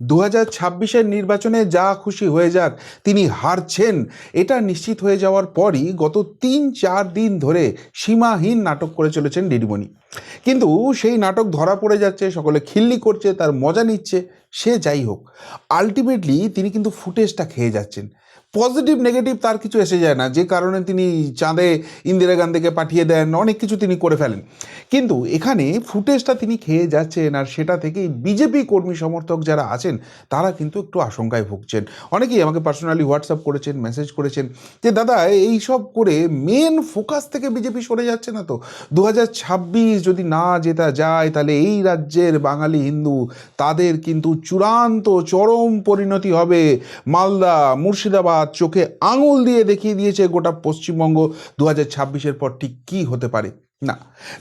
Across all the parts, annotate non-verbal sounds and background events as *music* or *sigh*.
দু হাজার নির্বাচনে যা খুশি হয়ে যাক, তিনি হারছেন। এটা নিশ্চিত হয়ে যাওয়ার পরই গত তিন চার দিন ধরে সীমাহীন নাটক করে চলেছেন ডিডিমণি কিন্তু সেই নাটক ধরা পড়ে যাচ্ছে, সকলে খিল্লি করছে, তার মজা নিচ্ছে, সে যাই হোক। আলটিমেটলি তিনি কিন্তু ফুটেজটা খেয়ে যাচ্ছেন। পজিটিভ, নেগেটিভ তার কিছু এসে যায় না। যে কারণে তিনি চাঁদে ইন্দিরা গান্ধীকে পাঠিয়ে দেন, অনেক কিছু তিনি করে ফেলেন। কিন্তু এখানে ফুটেজটা তিনি খেয়ে যাচ্ছেন আর সেটা থেকেই বিজেপি কর্মী সমর্থক যারা আছেন, তারা কিন্তু একটু আশঙ্কায় ভুগছেন। অনেকেই আমাকে পার্সোনালি হোয়াটসঅ্যাপ করেছেন মেসেজ করেছেন যে, দাদা এই সব করে মেন ফোকাস থেকে বিজেপি সরে যাচ্ছে না তো? দু হাজার ছাব্বিশ যদি না জেতা যায়, তাহলে এই রাজ্যের বাঙালি হিন্দু, তাদের কিন্তু চূড়ান্ত চরম পরিণতি হবে। মালদা, মুর্শিদাবাদ চোখে আঙুল দিয়ে দেখিয়ে দিয়েছে গোটা পশ্চিমবঙ্গ। দু হাজার ছাব্বিশের পর ঠিক কী হতে পারে? না,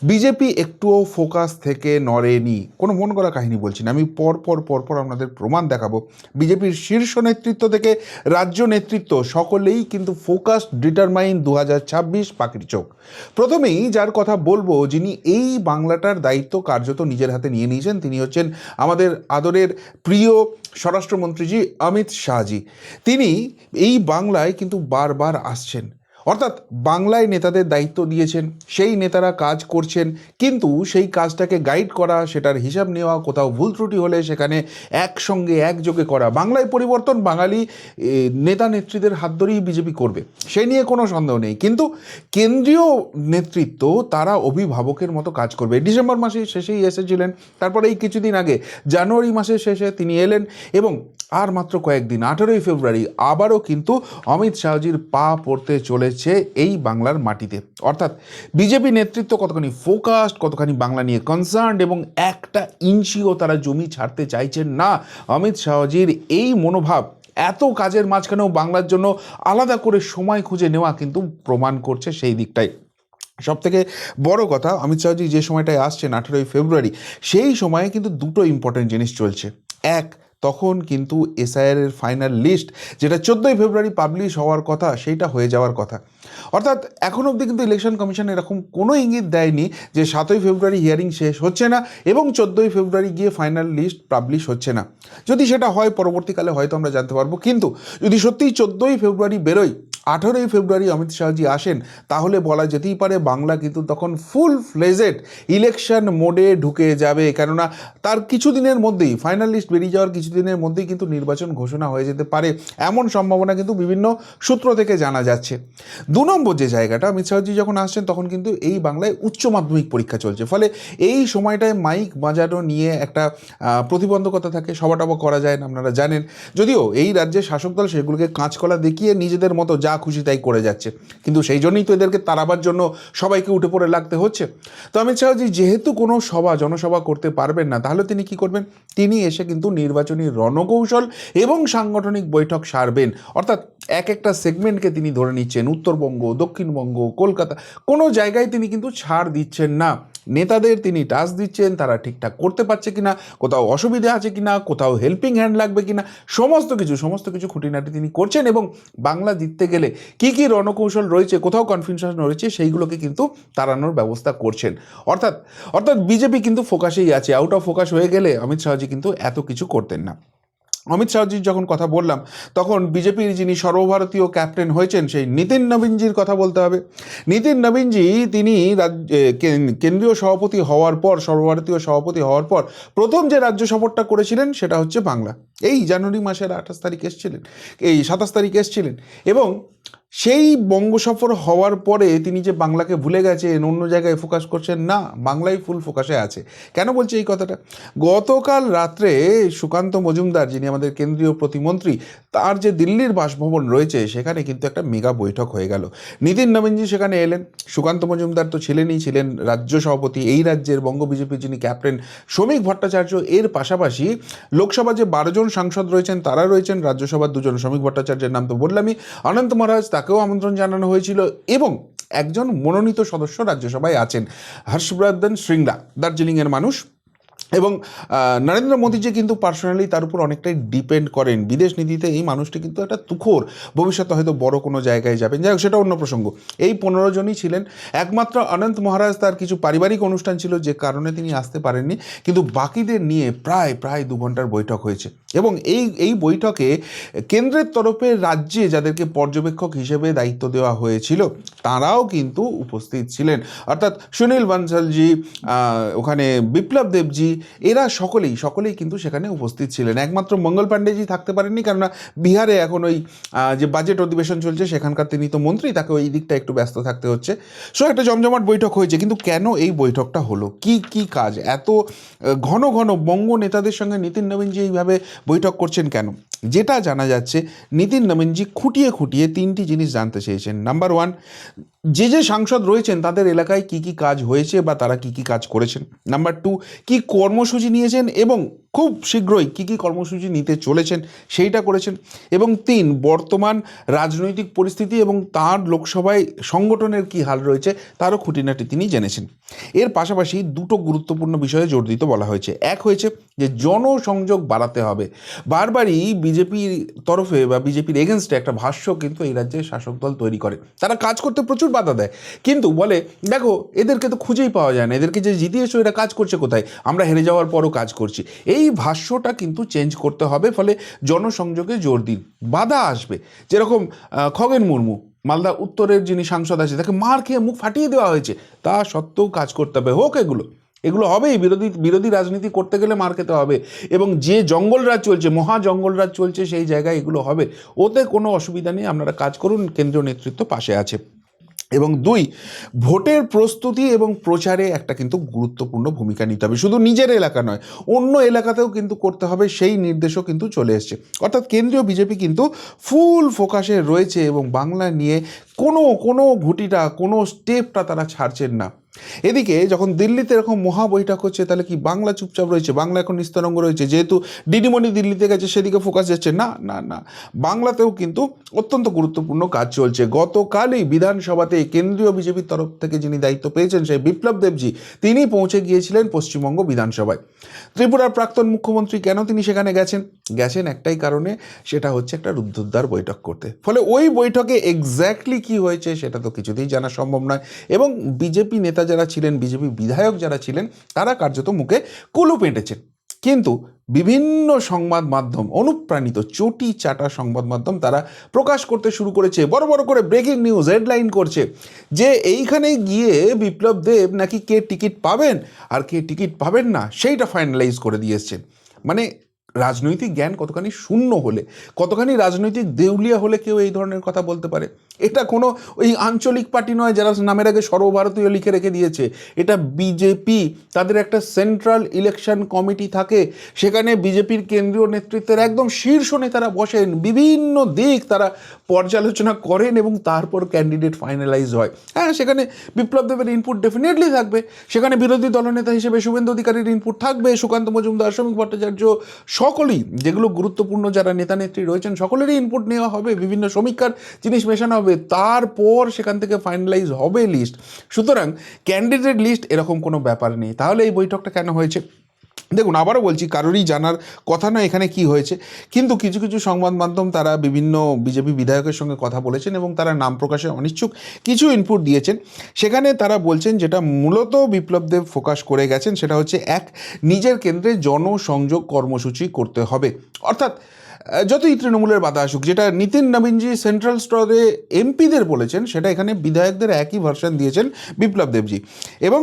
বিজেপি একটুও ফোকাস থেকে নড়েনি। কোনো মন করা কাহিনী বলছি না, আমি পর পর পর পর আপনাদের প্রমাণ দেখাবো। বিজেপির শীর্ষ নেতৃত্ব থেকে রাজ্য নেতৃত্ব সকলেই কিন্তু ফোকাস ডিটারমাইন দু হাজার ছাব্বিশ পাখির চোখ। প্রথমেই যার কথা বলব, যিনি এই বাংলাটার দায়িত্ব কার্যত নিজের হাতে নিয়ে নিয়েছেন, তিনি হচ্ছেন আমাদের আদরের প্রিয় স্বরাষ্ট্রমন্ত্রীজি অমিত শাহজি। তিনি এই বাংলায় কিন্তু বারবার আসছেন। অর্থাৎ বাংলায় নেতাদের দায়িত্ব দিয়েছেন, সেই নেতারা কাজ করছেন, কিন্তু সেই কাজটাকে গাইড করা, সেটার হিসাব নেওয়া, কোথাও ভুল ত্রুটি হলে সেখানে একসঙ্গে একযোগে করা। বাংলায় পরিবর্তন, বাঙালি নেতা নেত্রীদের হাত ধরেই বিজেপি করবে, সে নিয়ে কোনো সন্দেহ নেই। কিন্তু কেন্দ্রীয় নেতৃত্ব, তারা অভিভাবকের মতো কাজ করবে। ডিসেম্বর মাসের শেষেই এসেছিলেন, তারপরে এই কিছুদিন আগে, জানুয়ারি মাসের শেষে তিনি এলেন এবং আর মাত্র কয়েকদিন, আঠেরোই ফেব্রুয়ারি, আবারও কিন্তু অমিত শাহজির পা পড়তে চলেছে। এই বাংলার মাটিতে। অর্থাৎ বিজেপি নেতৃত্ব কতখানি ফোকাসড কতখানি বাংলা নিয়ে কনসার্নড এবং একটা ইঞ্চিও তারা জমি ছাড়তে চাইছেন না, অমিত শাহজির এই মনোভাব এত কাজের মাঝখানেও বাংলার জন্য আলাদা করে সময় খুঁজে নেওয়া কিন্তু প্রমাণ করছে সেই দিকটাই। সব থেকে বড় কথা, অমিত শাহজি যে সময়টায় আসছেন আঠেরোই ফেব্রুয়ারি, সেই সময়ে কিন্তু দুটো ইম্পর্টেন্ট জিনিস চলছে। এক তখন কিন্তু এসআইআর এর ফাইনাল লিস্ট যেটা চোদ্দোই ফেব্রুয়ারি পাবলিশ হওয়ার কথা, সেইটা হয়ে যাওয়ার কথা। অর্থাৎ এখন অবধি কিন্তু ইলেকশন কমিশন এরকম কোনো ইঙ্গিত দেয়নি যে সাতই ফেব্রুয়ারি হিয়ারিং শেষ হচ্ছে না এবং চোদ্দোই ফেব্রুয়ারি গিয়ে ফাইনাল লিস্ট পাবলিশ হচ্ছে না। যদি সেটা হয়, পরবর্তীকালে হয়তো আমরা জানতে পারব। কিন্তু যদি সত্যিই চোদ্দোই ফেব্রুয়ারি বেরোয়, আঠেরোই ফেব্রুয়ারি অমিত শাহজি আসেন, তাহলে বলা যেতেই পারে বাংলা কিন্তু তখন ফুল ফ্লেজেড ইলেকশন মোডে ঢুকে যাবে। কেননা তার কিছুদিনের মধ্যেই ফাইনাল লিস্ট বেরিয়ে যাওয়ার কিছুদিনের মধ্যেই কিন্তু নির্বাচন ঘোষণা হয়ে যেতে পারে। এমন সম্ভাবনা কিন্তু বিভিন্ন সূত্র থেকে জানা যাচ্ছে। দু নম্বর যে জায়গাটা অমিত শাহজি যখন আসছেন, তখন কিন্তু এই বাংলায় উচ্চ মাধ্যমিক পরীক্ষা চলছে। ফলে এই সময়টায় মাইক বাজানো নিয়ে একটা প্রতিবন্ধকতা থাকে, সবাটাবা করা যায় না, আপনারা জানেন। যদিও এই রাজ্যের শাসক দল সেগুলোকে কাঁচকলা দেখিয়ে নিজেদের মতো যা খুশি তাই করে যাচ্ছে। কিন্তু সেই জন্যই তো এদেরকে তাড়াবার জন্য সবাইকে উঠে পড়ে লাগতে হচ্ছে। তো অমিত শাহজি যেহেতু কোনো সভা, জনসভা করতে পারবেন না, তাহলে তিনি কি করবেন? তিনি এসে কিন্তু নির্বাচনী রণকৌশল এবং সাংগঠনিক বৈঠক সারবেন। অর্থাৎ এক একটা সেগমেন্টকে তিনি ধরে নিচ্ছেন, উত্তরবঙ্গ, দক্ষিণবঙ্গ, কলকাতা। কোনো জায়গায় তিনি কিন্তু ছাড় দিচ্ছেন না। নেতাদের তিনি টাচ দিচ্ছেন, তারা ঠিকঠাক করতে পারছে কিনা, কোথাও অসুবিধা আছে কিনা, কোথাও হেল্পিং হ্যান্ড লাগবে কিনা, সমস্ত কিছু সমস্ত কিছু খুঁটিনাটি তিনি করছেন এবং বাংলা জিততে গেলে কি কি রণকৌশল রয়েছে, কোথাও কনফিউশন রয়েছে, সেইগুলোকে কিন্তু তাড়ানোর ব্যবস্থা করছেন। অর্থাৎ অর্থাৎ বিজেপি কিন্তু ফোকাসেই আছে আউট অফ ফোকাস হয়ে গেলে অমিত শাহজি কিন্তু এত কিছু করতেন না। অমিত শাহজির যখন কথা বললাম, তখন বিজেপির যিনি সর্বভারতীয় ক্যাপ্টেন হয়েছেন, সেই নিতিন নবীনজির কথা বলতে হবে। নিতিন নবীনজি, তিনি কেন্দ্রীয় সভাপতি হওয়ার পর, সর্বভারতীয় সভাপতি হওয়ার পর, প্রথম যে রাজ্য সফরটা করেছিলেন, সেটা হচ্ছে বাংলা। এই জানুয়ারি মাসের আঠাশ তারিখ এসছিলেন, এই সাতাশ তারিখ এসছিলেন এবং সেই বঙ্গ সফর হওয়ার পরে তিনি যে বাংলাকে ভুলে গেছেন, অন্য জায়গায় ফোকাস করছেন, না, বাংলায় ফুল ফোকাসে আছে। কেন বলছি এই কথাটা? গতকাল রাত্রে সুকান্ত মজুমদার, যিনি আমাদের কেন্দ্রীয় প্রতিমন্ত্রী, তার যে দিল্লির বাসভবন রয়েছে, সেখানে কিন্তু একটা মেগা বৈঠক হয়ে গেল। নিতিন নবীনজি সেখানে এলেন। সুকান্ত মজুমদার তো ছিলেনই, ছিলেন রাজ্য সভাপতি, এই রাজ্যের বঙ্গ বিজেপির যিনি ক্যাপ্টেন শ্রমিক ভট্টাচার্য, এর পাশাপাশি লোকসভা যে বারো জন সাংসদ রয়েছেন, তারা রয়েছেন। রাজ্যসভার দুজন শ্রমিক ভট্টাচার্যের নাম তো বললামই। অনন্ত মহারাজ তাকেও আমন্ত্রণ জানানো হয়েছিল এবং একজন মনোনীত সদস্য রাজ্যসভায় আছেন। হর্ষবর্ধন শৃঙ্গলা দার্জিলিংয়ের মানুষ। এবং নরেন্দ্র মোদীজি কিন্তু পার্সোনালি তার উপর অনেকটাই ডিপেন্ড করেন। বিদেশ নীতিতে এই মানুষটি কিন্তু একটা তুখোর। ভবিষ্যতে হয়তো বড় কোনো জায়গায় যাবেন। যাই হোক, সেটা অন্য প্রসঙ্গ। এই পনেরো জনই ছিলেন। একমাত্র অনন্ত মহারাজ তার কিছু পারিবারিক অনুষ্ঠান ছিল যে কারণে তিনি আসতে পারেননি। কিন্তু বাকিদের নিয়ে প্রায় প্রায় দু ঘণ্টার বৈঠক হয়েছে। এবং এই এই বৈঠকে কেন্দ্রের তরফে রাজ্যে যাদেরকে পর্যবেক্ষক হিসেবে দায়িত্ব দেওয়া হয়েছিল, তারাও কিন্তু উপস্থিত ছিলেন। অর্থাৎ সুনীল বানসালজি ওখানে বিপ্লব দেবজি এরা সকলেই সকলেই কিন্তু সেখানে উপস্থিত ছিলেন। একমাত্র মঙ্গল পাণ্ডেজি থাকতে পারেননি, কেননা বিহারে এখন ওই যে বাজেট অধিবেশন চলছে, সেখানকার তিনি তো মন্ত্রী, তাকে ওই দিকটা একটু ব্যস্ত থাকতে হচ্ছে। সো, একটা জমজমাট বৈঠক হয়েছে, কিন্তু কেন এই বৈঠকটা হলো? কি কি কাজ? এত ঘন ঘন বঙ্গ নেতাদের সঙ্গে নীতিন নবীনজি এইভাবে বৈঠক করছেন কেন? যেটা জানা যাচ্ছে, নীতিন নবীনজি খুঁটিয়ে খুঁটিয়ে তিনটি জিনিস জানতে চেয়েছেন। নাম্বার ওয়ান যে যে সাংসদ রয়েছেন, তাদের এলাকায় কি কি কাজ হয়েছে বা তারা কি কি কাজ করেছেন? নাম্বার টু কি কর্মসূচি নিয়েছেন এবং খুব শীঘ্রই কি কি কর্মসূচি নিতে চলেছেন সেইটা করেছেন। এবং তিন, বর্তমান রাজনৈতিক পরিস্থিতি এবং তার লোকসভায় সংগঠনের কি হাল রয়েছে তারও খুঁটিনাটি তিনি জেনেছেন। এর পাশাপাশি দুটো গুরুত্বপূর্ণ বিষয়ে জোর দিতে বলা হয়েছে। এক হয়েছে যে জনসংযোগ বাড়াতে হবে। বারবারই বিজেপির তরফে বা বিজেপির এগেনস্টে একটা ভাষ্য কিন্তু এই রাজ্যের শাসক দল তৈরি করে। তারা কাজ করতে প্রচুর বাধা দেয়। কিন্তু বলে, দেখো, এদেরকে তো খুঁজেই পাওয়া যায় না। এদেরকে যে জিতিয়েছো, এরা কাজ করছে কোথায়? আমরা হেরে যাওয়ার পরও কাজ করছি। এই ভাষ্যটা কিন্তু চেঞ্জ করতে হবে, ফলে জনসংযোগে জোর দিন। বাধা আসবে। যেরকম খগেন মুর্মু, মালদা উত্তরের যিনি সাংসদ আছে, তাকে মার খেয়ে মুখ ফাটিয়ে দেওয়া হয়েছে। তা সত্ত্বেও কাজ করতে হবে। হোক এগুলো। এগুলো হবেই। বিরোধী বিরোধী রাজনীতি করতে গেলে মার খেতে হবে। এবং যে জঙ্গলরাজ চলছে, মহা জঙ্গলরাজ চলছে, সেই জায়গায় এগুলো হবে। ওতে কোনো অসুবিধা নেই। আপনারা কাজ করুন। কেন্দ্রীয় নেতৃত্ব পাশে আছে। এবং দুই, ভোটের প্রস্তুতি এবং প্রচারে একটা কিন্তু গুরুত্বপূর্ণ ভূমিকা নিতে হবে। শুধু নিজের এলাকা নয়, অন্য এলাকাতেও কিন্তু করতে হবে, সেই নির্দেশও কিন্তু চলে এসছে। অর্থাৎ কেন্দ্রীয় বিজেপি কিন্তু ফুল ফোকাসে রয়েছে এবং বাংলা নিয়ে কোনো কোনো ঘুটিটা, কোনো স্টেপটা তারা ছাড়ছেন না। এদিকে যখন দিল্লিতে এরকম মহা বৈঠক হচ্ছে, তাহলে কি বাংলা চুপচাপ রয়েছে? বাংলা এখন নিস্তরঙ্গ রয়েছে। যেহেতু ডিডিমণি দিল্লিতে গেছে, সেদিকে ফোকাস যাচ্ছে। না না না। বাংলাতেও কিন্তু অত্যন্ত গুরুত্বপূর্ণ কাজ চলছে। গতকালই বিধানসভাতে কেন্দ্রীয় বিজেপির তরফ থেকে যিনি দায়িত্ব পেয়েছেন, সেই বিপ্লব দেবজি, তিনি পৌঁছে গিয়েছিলেন পশ্চিমবঙ্গ বিধানসভায়। ত্রিপুরার প্রাক্তন মুখ্যমন্ত্রী কেন তিনি সেখানে গেছেন? গেছেন একটাই কারণে, সেটা হচ্ছে একটা রুদ্ধদ্বার বৈঠক করতে। ফলে ওই বৈঠকে এক্স্যাক্টলি কি হয়েছে, সেটা তো কিছুতেই জানা সম্ভব নয়। এবং বিজেপি নেতা যারা ছিলেন, বিজেপি বিধায়ক যারা ছিলেন, তারা কার্যত মুখে কুলু পেটেছেন। কিন্তু বিভিন্ন সংবাদ মাধ্যম, অনুপ্রাণিত চটি চাটা সংবাদ মাধ্যম তারা প্রকাশ করতে শুরু করেছে, বড় বড় করে ব্রেকিং নিউজ হেডলাইন করছে যে এইখানে গিয়ে বিপ্লব দেব নাকি কে টিকিট পাবেন আর কে টিকিট পাবেন না, সেইটা ফাইনালাইজ করে দিয়ে এসছেন। মানে রাজনৈতিক জ্ঞান কতখানি শূন্য হলে, কতখানি রাজনৈতিক দেউলিয়া হলে কেউ এই ধরনের কথা বলতে পারে? এটা কোনো ওই আঞ্চলিক পার্টি নয় যারা নামের আগে সর্বভারতীয় লিখে রেখে দিয়েছে। এটা বিজেপি। তাদের একটা সেন্ট্রাল ইলেকশন কমিটি থাকে। সেখানে বিজেপির কেন্দ্রীয় নেতৃত্বের একদম শীর্ষ নেতারা বসেন। বিভিন্ন দিক তারা পর্যালোচনা করেন এবং তারপর ক্যান্ডিডেট ফাইনালাইজ হয়। হ্যাঁ সেখানে বিপ্লব দেবের ইনপুট ডেফিনেটলি থাকবে। সেখানে বিরোধী দলনেতা হিসেবে শুভেন্দু অধিকারীর ইনপুট থাকবে। সুকান্ত মজুমদার শ্রমিক ভট্টাচার্য সকলেই, যেগুলো গুরুত্বপূর্ণ যারা নেতা নেত্রী রয়েছেন, সকলেরই ইনপুট নেওয়া হবে। বিভিন্ন সমীক্ষার জিনিস মেশানো হবে। তারপর সেখান থেকে ফাইনালাইজ হবে লিস্ট সুতরাং ক্যান্ডিডেট লিস্ট এরকম কোনো ব্যাপার নেই। তাহলে এই বৈঠকটা কেন হয়েছে? দেখুন, আবারও বলছি, কারোরই জানার কথা নয় এখানে কি হয়েছে। কিন্তু কিছু কিছু সংবাদ মাধ্যম তারা বিভিন্ন বিজেপি বিধায়কের সঙ্গে কথা বলেছেন এবং তারা নাম প্রকাশে অনিচ্ছুক কিছু ইনপুট দিয়েছেন। সেখানে তারা বলছেন, যেটা মূলত বিপ্লব দেব ফোকাস করে গেছেন, সেটা হচ্ছে, এক, নিজের কেন্দ্রে জনসংযোগ কর্মসূচি করতে হবে। অর্থাৎ যতই তৃণমূলের বাধা আসুক, যেটা নিতিন নবীনজি সেন্ট্রাল স্তরে এমপিদের বলেছেন, সেটা এখানে বিধায়কদের একই ভার্সন দিয়েছেন বিপ্লব দেবজি। এবং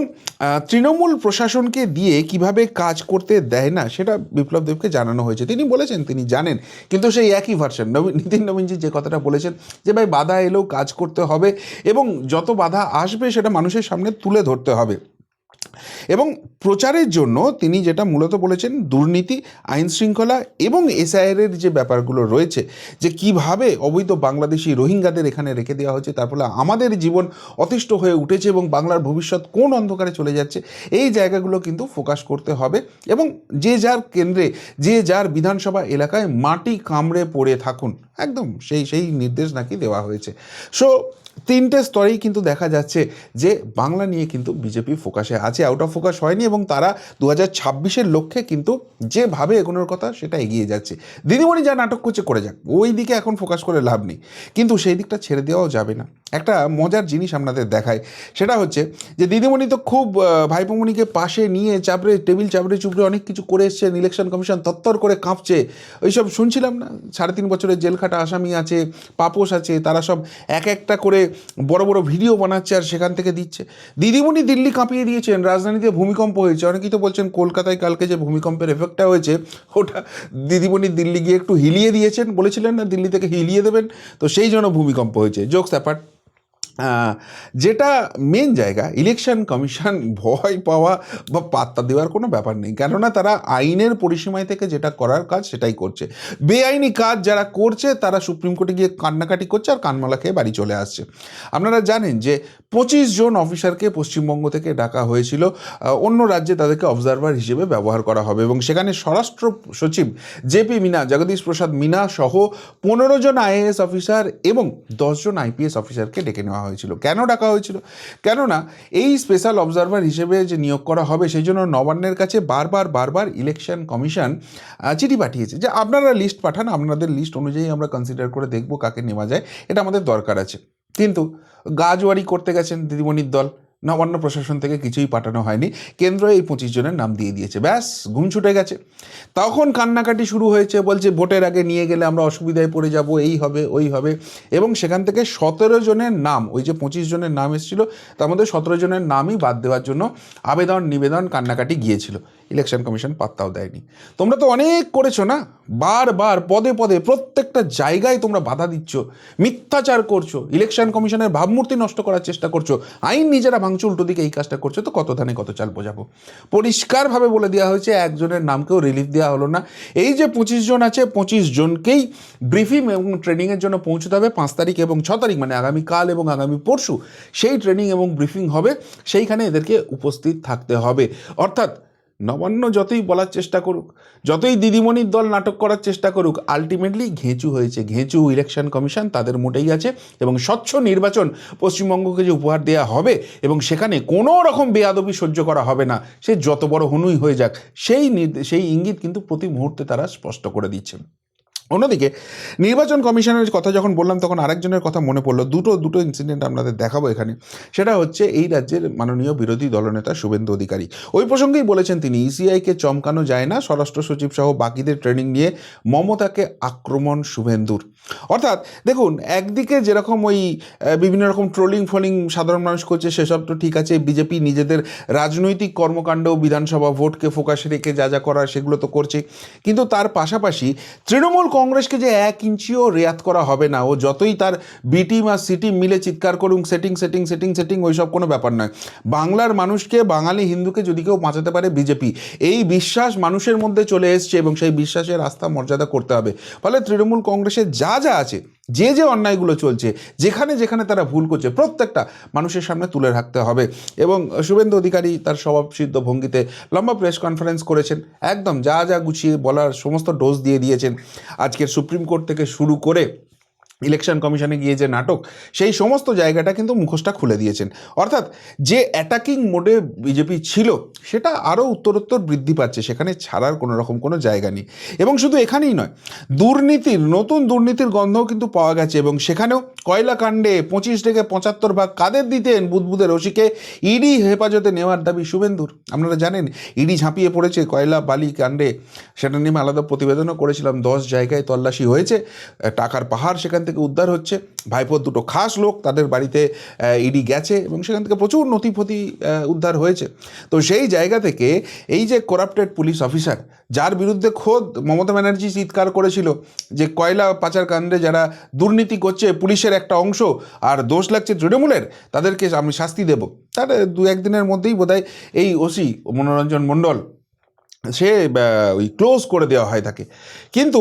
তৃণমূল প্রশাসনকে দিয়ে কীভাবে কাজ করতে দেয় না, সেটা বিপ্লব দেবকে জানানো হয়েছে। তিনি বলেছেন, তিনি জানেন, কিন্তু সেই একই ভার্সন নিতিন নবীনজি যে কথাটা বলেছেন, যে ভাই, বাধা এলেও কাজ করতে হবে এবং যত বাধা আসবে, সেটা মানুষের সামনে তুলে ধরতে হবে। এবং প্রচারের জন্য তিনি যেটা মূলত বলেছেন, দুর্নীতি, আইন শৃঙ্খলা এবং এসআইআরের যে ব্যাপারগুলো রয়েছে, যে কীভাবে অবৈধ বাংলাদেশি রোহিঙ্গাদের এখানে রেখে দেওয়া হচ্ছে, তার ফলে আমাদের জীবন অতিষ্ঠ হয়ে উঠেছে এবং বাংলার ভবিষ্যৎ কোন অন্ধকারে চলে যাচ্ছে, এই জায়গাগুলো কিন্তু ফোকাস করতে হবে এবং যে যার কেন্দ্রে, যে যার বিধানসভা এলাকায় মাটি কামড়ে পড়ে থাকুন, একদম সেই সেই নির্দেশ নাকি দেওয়া হয়েছে। সো তিনটে স্তরেই কিন্তু দেখা যাচ্ছে যে বাংলা নিয়ে কিন্তু বিজেপি ফোকাসে আছে আউট অফ ফোকাস হয়নি এবং তারা দু হাজার ছাব্বিশের লক্ষ্যে কিন্তু যেভাবে এগোনোর কথা সেটা এগিয়ে যাচ্ছে। দিদিমণি যা নাটক করছে, করে যাক, ওই দিকে এখন ফোকাস করে লাভ নেই। কিন্তু সেই দিকটা ছেড়ে দেওয়াও যাবে না। একটা মজার জিনিস আপনাদের দেখায় সেটা হচ্ছে যে দিদিমণি তো খুব ভাইপোমণিকে পাশে নিয়ে চাপড়ে, টেবিল চাপড়ে চুপড়ে অনেক কিছু করে এসছেন ইলেকশন কমিশন তত্তর করে কাঁপছে। ওইসব শুনছিলাম না? সাড়ে তিন বছরের জেল খাটা আসামি আছে পাপোস আছে, তারা সব এক একটা করে বড় বড় ভিডিও বানাচ্ছে আর সেখান থেকে দিচ্ছে। দিদিমণি দিল্লি কাঁপিয়ে দিয়েছেন, রাজধানীতে ভূমিকম্প হয়েছে। অনেকেই তো বলছেন কলকাতায় কালকে যে ভূমিকম্পের এফেক্টটা হয়েছে, ওটা দিদিমণি দিল্লি গিয়ে একটু হিলিয়ে দিয়েছেন। বলেছিলেন না দিল্লি থেকে হিলিয়ে দেবেন, তো সেই জন্য ভূমিকম্প হয়েছে। জোকস অ্যাপার্ট যেটা মেন জায়গা ইলেকশন কমিশন *laughs* ভয় পাওয়া বা পাত্তা দেওয়ার কোনো ব্যাপার নেই। কেননা তারা আইনের পরিসীমায় থেকে যেটা করার কাজ সেটাই করছে। বেআইনি কাজ যারা করছে, তারা সুপ্রিম কোর্টে গিয়ে কান্নাকাটি করছে আর কানমালা খেয়ে বাড়ি চলে আসছে। আপনারা জানেন যে পঁচিশ জন অফিসারকে পশ্চিমবঙ্গ থেকে ডাকা হয়েছিল। অন্য রাজ্যে তাদেরকে অবজারভার হিসেবে ব্যবহার করা হবে এবং সেখানে স্বরাষ্ট্র সচিব জেপি মিনা, জগদীশ প্রসাদ মিনা সহ পনেরো জন আইএএস অফিসার এবং দশজন আইপিএস অফিসারকে ডেকে নেওয়া হয়েছিল? কেন ডাকা হয়েছিল? কেননা এই স্পেশাল অবজারভার হিসেবে যে নিয়োগ করা হবে, সেই জন্য নবান্নের কাছে বারবার বারবার ইলেকশন কমিশন চিঠি পাঠিয়েছে যে আপনারা লিস্ট পাঠান, আপনাদের লিস্ট অনুযায়ী আমরা কনসিডার করে দেখব কাকে নেওয়া যায়, এটা আমাদের দরকার আছে। কিন্তু গাজওয়ারি করতে গেছেন দিদিমণির দল। নবান্ন প্রশাসন থেকে কিছুই পাঠানো হয়নি। কেন্দ্র এই পঁচিশ জনের নাম দিয়ে দিয়েছে। ব্যাস, ঘুম ছুটে গেছে। তখন কান্নাকাটি শুরু হয়েছে, বলছে, ভোটের আগে নিয়ে গেলে আমরা অসুবিধায় পড়ে যাব, এই হবে, ওই হবে। এবং সেখান থেকে সতেরো জনের নাম, ওই যে পঁচিশ জনের নাম এসেছিল, তার মধ্যে সতেরো জনের নামই বাদ দেওয়ার জন্য আবেদন নিবেদন কান্নাকাটি গিয়েছিল। ইলেকশন কমিশন পাত্তাও দেয়নি। তোমরা তো অনেক করেছ না? বারবার, পদে পদে, প্রত্যেকটা জায়গায় তোমরা বাধা দিচ্ছ, মিথ্যাচার করছ ইলেকশন কমিশনের ভাবমূর্তি নষ্ট করার চেষ্টা করছ, আইন নিজেরা ভাঙছো উল্টো দিকে এই কাজটা করছ, তো কত ধানে কত চাল বোঝাবো। পরিষ্কারভাবে বলে দেওয়া হয়েছে, একজনের নামকেও রিলিফ দেওয়া হলো না। এই যে পঁচিশ জন আছে, পঁচিশ জনকেই ব্রিফিং এবং ট্রেনিংয়ের জন্য পৌঁছতে হবে, পাঁচ তারিখ এবং ছ তারিখ মানে আগামীকাল এবং আগামী পরশু, সেই ট্রেনিং এবং ব্রিফিং হবে, সেইখানে এদেরকে উপস্থিত থাকতে হবে। অর্থাৎ নবান্ন যতই বলার চেষ্টা করুক, যতই দিদিমণির দল নাটক করার চেষ্টা করুক আলটিমেটলি ঘেঁচু হয়েছে। ঘেঁচু ইলেকশন কমিশন তাদের মোটেই আছে এবং স্বচ্ছ নির্বাচন পশ্চিমবঙ্গকে যে উপহার দেওয়া হবে এবং সেখানে কোনো রকম বেয়াদবি সহ্য করা হবে না, সে যত বড় হনুই হয়ে যাক, সেই সেই ইঙ্গিত কিন্তু প্রতি মুহূর্তে তারা স্পষ্ট করে দিচ্ছে। অন্যদিকে নির্বাচন কমিশনের কথা যখন বললাম, তখন আরেকজনের কথা মনে পড়ল। দুটো দুটো ইনসিডেন্ট আপনাদের দেখাবো এখানে। সেটা হচ্ছে এই রাজ্যের মাননীয় বিরোধী দলনেতা শুভেন্দু অধিকারী। ওই প্রসঙ্গেই বলেছেন তিনি ইসিআইকে চমকানো যায় না। স্বরাষ্ট্র সচিব সহ বাকিদের ট্রেনিং নিয়ে মমতাকে আক্রমণ শুভেন্দুর। অর্থাৎ দেখুন, একদিকে যেরকম ওই বিভিন্ন রকম ট্রোলিং ফলিং সাধারণ মানুষ করছে, সেসব তো ঠিক আছে বিজেপি নিজেদের রাজনৈতিক কর্মকাণ্ড বিধানসভা ভোটকে ফোকাসে রেখে যা যা করার সেগুলো তো করছে। কিন্তু তার পাশাপাশি তৃণমূল কংগ্রেসকে যে এক ইঞ্চিও রেয়াত করা হবে না, ও যতই তার বি টিম আর সিটিম মিলে চিৎকার করুন সেটিং সেটিং সেটিং সেটিং ওইসব কোনো ব্যাপার নয়। বাংলার মানুষকে, বাঙালি হিন্দুকে যদি কেউ বাঁচাতে পারে বিজেপি এই বিশ্বাস মানুষের মধ্যে চলে এসছে এবং সেই বিশ্বাসের আস্থা, মর্যাদা করতে হবে। ফলে তৃণমূল কংগ্রেসের যা যা যা আছে, যে যে অন্যায়গুলো চলছে, যেখানে যেখানে তারা ভুল করছে, প্রত্যেকটা মানুষের সামনে তুলে রাখতে হবে। এবং শুভেন্দু অধিকারী তার স্বভাবসিদ্ধ ভঙ্গিতে লম্বা প্রেস কনফারেন্স করেছেন। একদম যা যা গুছিয়ে বলার সমস্ত ডোজ দিয়ে দিয়েছেন। আজকের সুপ্রিম কোর্ট থেকে শুরু করে ইলেকশন কমিশনে গিয়ে যে নাটক, সেই সমস্ত জায়গাটা কিন্তু মুখোশটা খুলে দিয়েছেন। অর্থাৎ যে অ্যাটাকিং মোডে বিজেপি ছিল, সেটা আরও উত্তরোত্তর বৃদ্ধি পাচ্ছে, সেখানে ছাড়ার কোনো রকম কোনো জায়গা নেই। এবং শুধু এখানেই নয়, দুর্নীতির, নতুন দুর্নীতির গন্ধও কিন্তু পাওয়া গেছে এবং সেখানেও কয়লা কাণ্ডে পঁচিশ থেকে পঁচাত্তর ভাগ কাদের দিতেন বুদবুদের রশিকে ইডি হেফাজতে নেওয়ার দাবি শুভেন্দুর। আপনারা জানেন, ইডি ঝাঁপিয়ে পড়েছে কয়লা বালি কাণ্ডে। সেটা নিয়ে আলাদা প্রতিবেদনও করেছিলাম, দশ জায়গায় তল্লাশি হয়েছে, টাকার পাহাড় সেখান থেকে উদ্ধার হচ্ছে। ভাইপোর দুটো খাস লোক তাদের বাড়িতে ইডি গেছে এবং সেখান থেকে প্রচুর নথিফতি আহ, উদ্ধার হয়েছে। তো সেই জায়গা থেকে এই যে করাপ্টেড পুলিশ অফিসার যার বিরুদ্ধে খোদ মমতা ব্যানার্জি চিৎকার করেছিল যে কয়লা পাচার কাণ্ডে যারা দুর্নীতি করছে পুলিশের একটা অংশ আর দোষ লাগছে তৃণমূলের তাদেরকে আমি শাস্তি দেব। তার দু একদিনের মধ্যেই বোধহয় এই ওসি মনোরঞ্জন মণ্ডল সে ওই ক্লোজ করে দেওয়া হয় তাকে। কিন্তু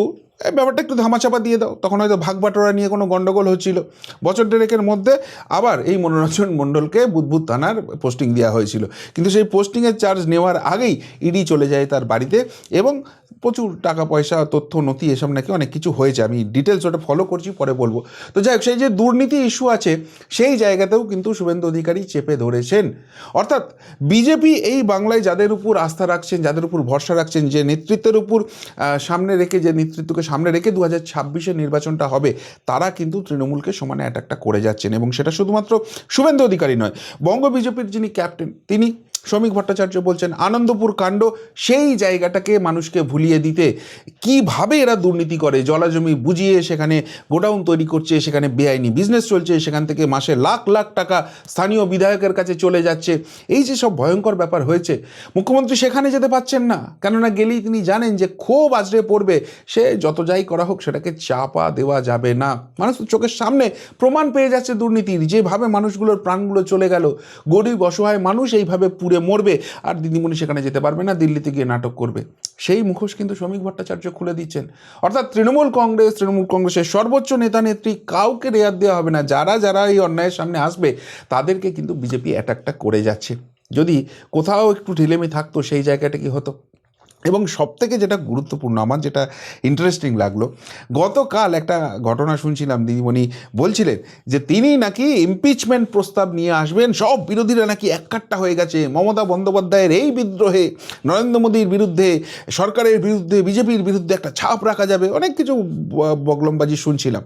ব্যাপারটা একটু ধামাচাপা দিয়ে দাও। তখন হয়তো ভাগ বাটোয়ারা নিয়ে কোনো গণ্ডগোল হচ্ছিল। বছর দেড়েকের মধ্যে আবার এই মনোরঞ্জন মণ্ডলকে বুধবুধ থানার পোস্টিং দেওয়া হয়েছিল। কিন্তু সেই পোস্টিংয়ের চার্জ নেওয়ার আগেই ইডি চলে যায় তার বাড়িতে এবং প্রচুর টাকা, পয়সা, তথ্য, নথি এসব নাকি অনেক কিছু হয়েছে। আমি ডিটেলস ওটা ফলো করছি, পরে বলব। তো যাই হোক, সেই যে দুর্নীতি ইস্যু আছে, সেই জায়গাতেও কিন্তু শুভেন্দু অধিকারী চেপে ধরেছেন। অর্থাৎ বিজেপি এই বাংলায় যাদের উপর আস্থা রাখছেন, যাদের উপর ভরসা রাখছেন, যে নেতৃত্বের উপর সামনে রেখে, যে নেতৃত্বকে সামনে রেখে দু হাজার ছাব্বিশের নির্বাচনটা হবে, তারা কিন্তু তৃণমূলকে সমানে অ্যাটাকটা করে যাচ্ছেন। এবং সেটা শুধুমাত্র শুভেন্দু অধিকারী নয়, বঙ্গ বিজেপির যিনি ক্যাপ্টেন তিনি শ্রমিক ভট্টাচার্য বলছেন, আনন্দপুর কাণ্ড, সেই জায়গাটাকে মানুষকে ভুলিয়ে দিতে কীভাবে এরা দুর্নীতি করে? জলাজমি বুঝিয়ে সেখানে গোডাউন তৈরি করছে, সেখানে বেআইনি বিজনেস চলছে, সেখান থেকে মাসে লাখ লাখ টাকা স্থানীয় বিধায়কের কাছে চলে যাচ্ছে। এই যে সব ভয়ঙ্কর ব্যাপার হয়েছে, মুখ্যমন্ত্রী সেখানে যেতে পাচ্ছেন না। কেননা গেলেই তিনি জানেন যে ক্ষোভ আজরে পড়বে। সে যত যাই করা হোক, সেটাকে চাপা দেওয়া যাবে না। মানুষ তো চোখের সামনে প্রমাণ পেয়ে যাচ্ছে দুর্নীতির। যেভাবে মানুষগুলোর প্রাণগুলো চলে গেল, গরিব অসহায় মানুষ এইভাবে পুড়ে মরবে আর দিদিমণি সেখানে যেতে পারবে না, দিল্লিতে গিয়ে নাটক করবে। সেই মুখোশ কিন্তু শ্রমিক ভট্টাচার্য খুলে দিচ্ছেন। অর্থাৎ তৃণমূল কংগ্রেস, তৃণমূল কংগ্রেসের সর্বোচ্চ নেতা নেত্রী কাউকে রেয়ার দেওয়া হবে না। যারা যারা এই অন্যায়ের সামনে আসবে, তাদেরকে কিন্তু বিজেপি অ্যাটাকটা করে যাচ্ছে। যদি কোথাও একটু ঢিলেমি থাকতো, সেই জায়গাটা কি হতো? এবং সব থেকে যেটা গুরুত্বপূর্ণ, আমার যেটা ইন্টারেস্টিং লাগল, গতকাল একটা ঘটনা শুনছিলাম, দিদিমণি বলছিলেন যে তিনি নাকি ইমপিচমেন্ট প্রস্তাব নিয়ে আসবেন, সব বিরোধীরা নাকি এককাট্টা হয়ে গেছে, মমতা বন্দ্যোপাধ্যায়ের এই বিদ্রোহে, নরেন্দ্র মোদীর বিরুদ্ধে, সরকারের বিরুদ্ধে, বিজেপির বিরুদ্ধে একটা ছাপ রাখা যাবে, অনেক কিছু বগলমবাজি শুনছিলাম।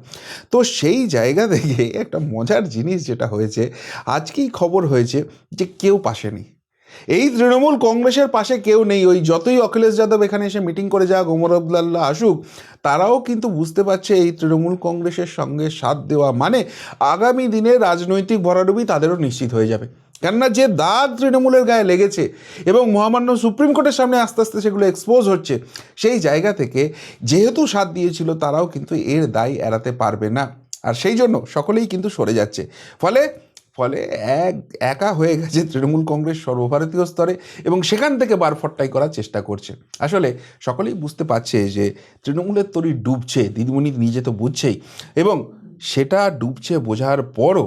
তো সেই জায়গা থেকে একটা মজার জিনিস যেটা হয়েছে, আজকেই খবর হয়েছে যে কেউ পাশে নেই এই তৃণমূল কংগ্রেসের পাশে কেউ নেই। ওই যতই অখিলেশ যাদব এখানে এসে মিটিং করে যাক, ওমর আবদুল্লাহ আসুক, তারাও কিন্তু বুঝতে পারছে এই তৃণমূল কংগ্রেসের সঙ্গে সাথ দেওয়া মানে আগামী দিনে রাজনৈতিক ভরাডুবি তাদেরও নিশ্চিত হয়ে যাবে। কেননা যে দাগ তৃণমূলের গায়ে লেগেছে এবং মহামান্য সুপ্রিম কোর্টের সামনে আস্তে আস্তে সেগুলো এক্সপোজ হচ্ছে, সেই জায়গা থেকে যেহেতু সাথ দিয়েছিল, তারাও কিন্তু এর দায় এড়াতে পারবে না। আর সেই জন্য সকলেই কিন্তু সরে যাচ্ছে। ফলে ফলে এক, একা হয়ে গেছে তৃণমূল কংগ্রেস সর্বভারতীয় স্তরে এবং সেখান থেকে বারফট্টাই করার চেষ্টা করছে। আসলে সকলেই বুঝতে পারছে যে তৃণমূলের তরি ডুবছে, দিদিমণি নিজে তো বুঝছেই। এবং সেটা ডুবছে বোঝার পরও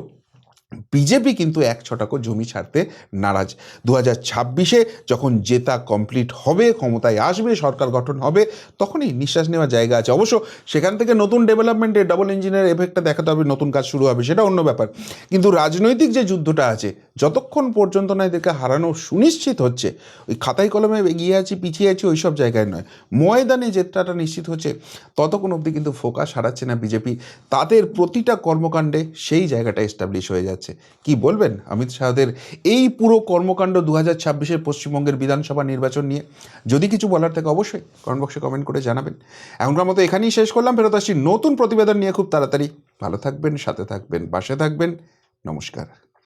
বিজেপি কিন্তু এক ছটাকও জমি ছাড়তে নারাজ। দু হাজার ছাব্বিশে যখন জেতা কমপ্লিট হবে, ক্ষমতায় আসবে, সরকার গঠন হবে, তখনই নিঃশ্বাস নেওয়ার জায়গা আছে। অবশ্য সেখান থেকে নতুন ডেভেলপমেন্টের ডবল ইঞ্জিনের এফেক্টটা দেখাতে হবে, নতুন কাজ শুরু হবে, সেটা অন্য ব্যাপার। কিন্তু রাজনৈতিক যে যুদ্ধটা আছে যতক্ষণ পর্যন্ত না এদেরকে হারানো সুনিশ্চিত হচ্ছে, ওই খাতায় কলমে এগিয়ে আছি, পিছিয়ে আছি, ওই সব জায়গায় নয়। ময়দানে জেতাটা নিশ্চিত হচ্ছে, ততক্ষণ অবধি কিন্তু ফোকাস হারাচ্ছে না বিজেপি। তাদের প্রতিটা কর্মকাণ্ডে সেই জায়গাটা এস্টাবলিশ হয়ে যাচ্ছে। কি বলবেন অমিত শাহদের এই পুরো কর্মকাণ্ড দু হাজার ছাব্বিশের পশ্চিমবঙ্গের বিধানসভা নির্বাচন নিয়ে? যদি কিছু বলার থাকে অবশ্যই কমেন্ট বক্সে কমেন্ট করে জানাবেন। এখনকার মতো এখানেই শেষ করলাম, ফেরত আসছি নতুন প্রতিবেদন নিয়ে খুব তাড়াতাড়ি। ভালো থাকবেন, সাথে থাকবেন, পাশে থাকবেন। নমস্কার।